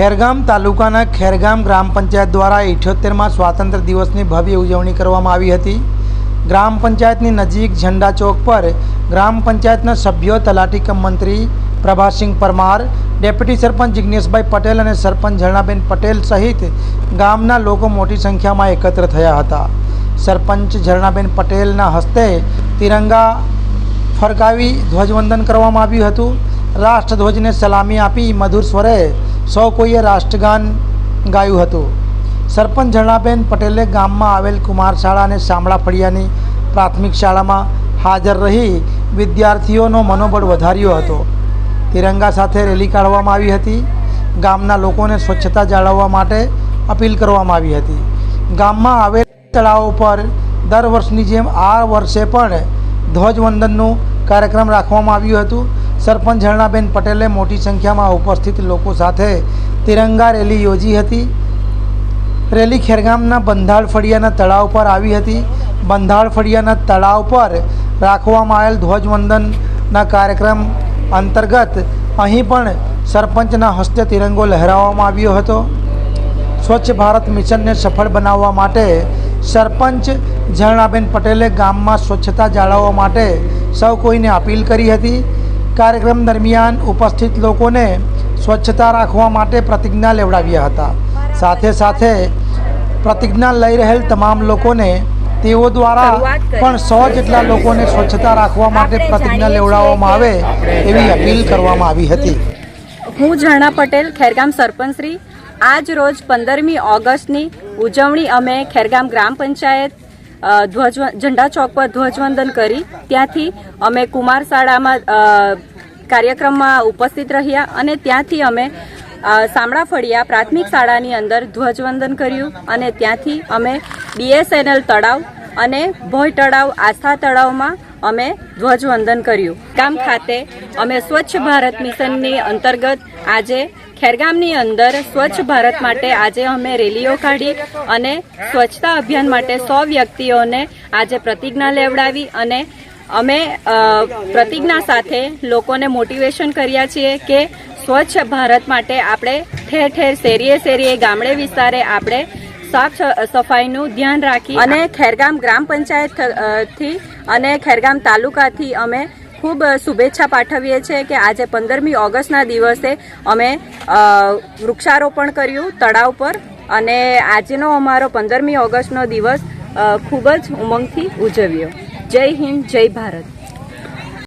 ખેરગામ તાલુકાના ખેરગામ ગ્રામ પંચાયત દ્વારા ઇઠ્યોતેરમાં સ્વાતંત્ર્ય દિવસની ભવ્ય ઉજવણી કરવામાં આવી હતી. ગ્રામ પંચાયતની નજીક ઝંડા ચોક પર ગ્રામ પંચાયતના સભ્યો, તલાટી કમ મંત્રી પ્રભાસિંહ પરમાર, ડેપ્યુટી સરપંચ જિજ્ઞેશભાઈ પટેલ અને સરપંચ ઝરણાબેન પટેલ સહિત ગામના લોકો મોટી સંખ્યામાં એકત્ર થયા હતા. સરપંચ ઝરણાબેન પટેલના હસ્તે તિરંગા ફરકાવી ધ્વજવંદન કરવામાં આવ્યું હતું. રાષ્ટ્રધ્વજને સલામી આપી મધુર સ્વરે સૌ કોઈએ રાષ્ટ્રગાન ગાયું હતું. સરપંચ ઝરણાબેન પટેલે ગામમાં આવેલ કુમાર શાળા અને શામળા ફળિયાની પ્રાથમિક શાળામાં હાજર રહી વિદ્યાર્થીઓનો મનોબળ વધાર્યો હતો. તિરંગા સાથે રેલી કાઢવામાં આવી હતી. ગામના લોકોને સ્વચ્છતા જાળવવા માટે અપીલ કરવામાં આવી હતી. ગામમાં આવેલ તળાવો પર દર વર્ષની જેમ આ વર્ષે પણ ધ્વજવંદનનું કાર્યક્રમ રાખવામાં આવ્યું હતું. સરપંચ ઝરણાબેન પટેલે મોટી સંખ્યામાં ઉપસ્થિત લોકો સાથે તિરંગા રેલી યોજી હતી. રેલી ખેરગામના બંધાળ ફળિયાના તળાવ પર આવી હતી. બંધાળ ફળિયાના તળાવ પર રાખવામાં આવેલ ધ્વજવંદનના કાર્યક્રમ અંતર્ગત અહીં પણ સરપંચના હસ્તે તિરંગો લહેરાવવામાં આવ્યો હતો. સ્વચ્છ ભારત મિશનને સફળ બનાવવા માટે સરપંચ ઝરણાબેન પટેલે ગામમાં સ્વચ્છતા જાળવવા માટે સૌ કોઈને અપીલ કરી હતી. કાર્યક્રમ દરમિયાન ઉપસ્થિત લોકોને સ્વચ્છતા રાખવા માટે પ્રતિજ્ઞા લેવડાવ્યા હતા. સાથે સાથે પ્રતિજ્ઞા લઈ રહેલ તમામ લોકોને તેઓ દ્વારા પણ સો જેટલા લોકોને સ્વચ્છતા રાખવા માટે પ્રતિજ્ઞા લેવડાવવામાં આવે એવી અપીલ કરવામાં આવી હતી. હું ઝરણા પટેલ ખેરગામ સરપંચશ્રી. આજ રોજ પંદરમી ઓગસ્ટની ઉજવણી અમે ખેરગામ ગ્રામ પંચાયત ધ્વજ ઝંડા ચોક પર ધ્વજવંદન કરી. ત્યાંથી અમે કુમાર શાળામાં કાર્યક્રમમાં ઉપસ્થિત રહ્યા અને ત્યાંથી અમે શામળા ફળિયા પ્રાથમિક શાળાની અંદર ધ્વજવંદન કર્યું અને ત્યાંથી અમે બીએસએનએલ તળાવ અને ભોય તળાવ, આસ્થા તળાવમાં અમે ધ્વજવંદન કર્યું. ગામ ખાતે અમે સ્વચ્છ ભારત મિશનની અંતર્ગત આજે ખેરગામની અંદર સ્વચ્છ ભારત માટે આજે અમે રેલીઓ કાઢી અને સ્વચ્છતા અભિયાન માટે સો વ્યક્તિઓને આજે પ્રતિજ્ઞા લેવડાવી અને અમે પ્રતિજ્ઞા સાથે લોકોને મોટિવેશન કર્યા છીએ કે સ્વચ્છ ભારત માટે આપણે ઠેર ઠેર, શેરીએ શેરીએ, ગામડે વિસ્તારે આપણે સાફ સફાઈનું ધ્યાન રાખી અને ખેરગામ ગ્રામ પંચાયતથી અને ખેરગામ તાલુકાથી અમે ખૂબ શુભેચ્છા પાઠવીએ છીએ કે આજે પંદરમી ઓગસ્ટના દિવસે અમે વૃક્ષારોપણ કર્યું તળાવ પર અને આજનો અમારો પંદરમી ઓગસ્ટનો દિવસ ખૂબ જ ઉમંગથી ઉજવ્યો. જય હિન્દ, જય ભારત.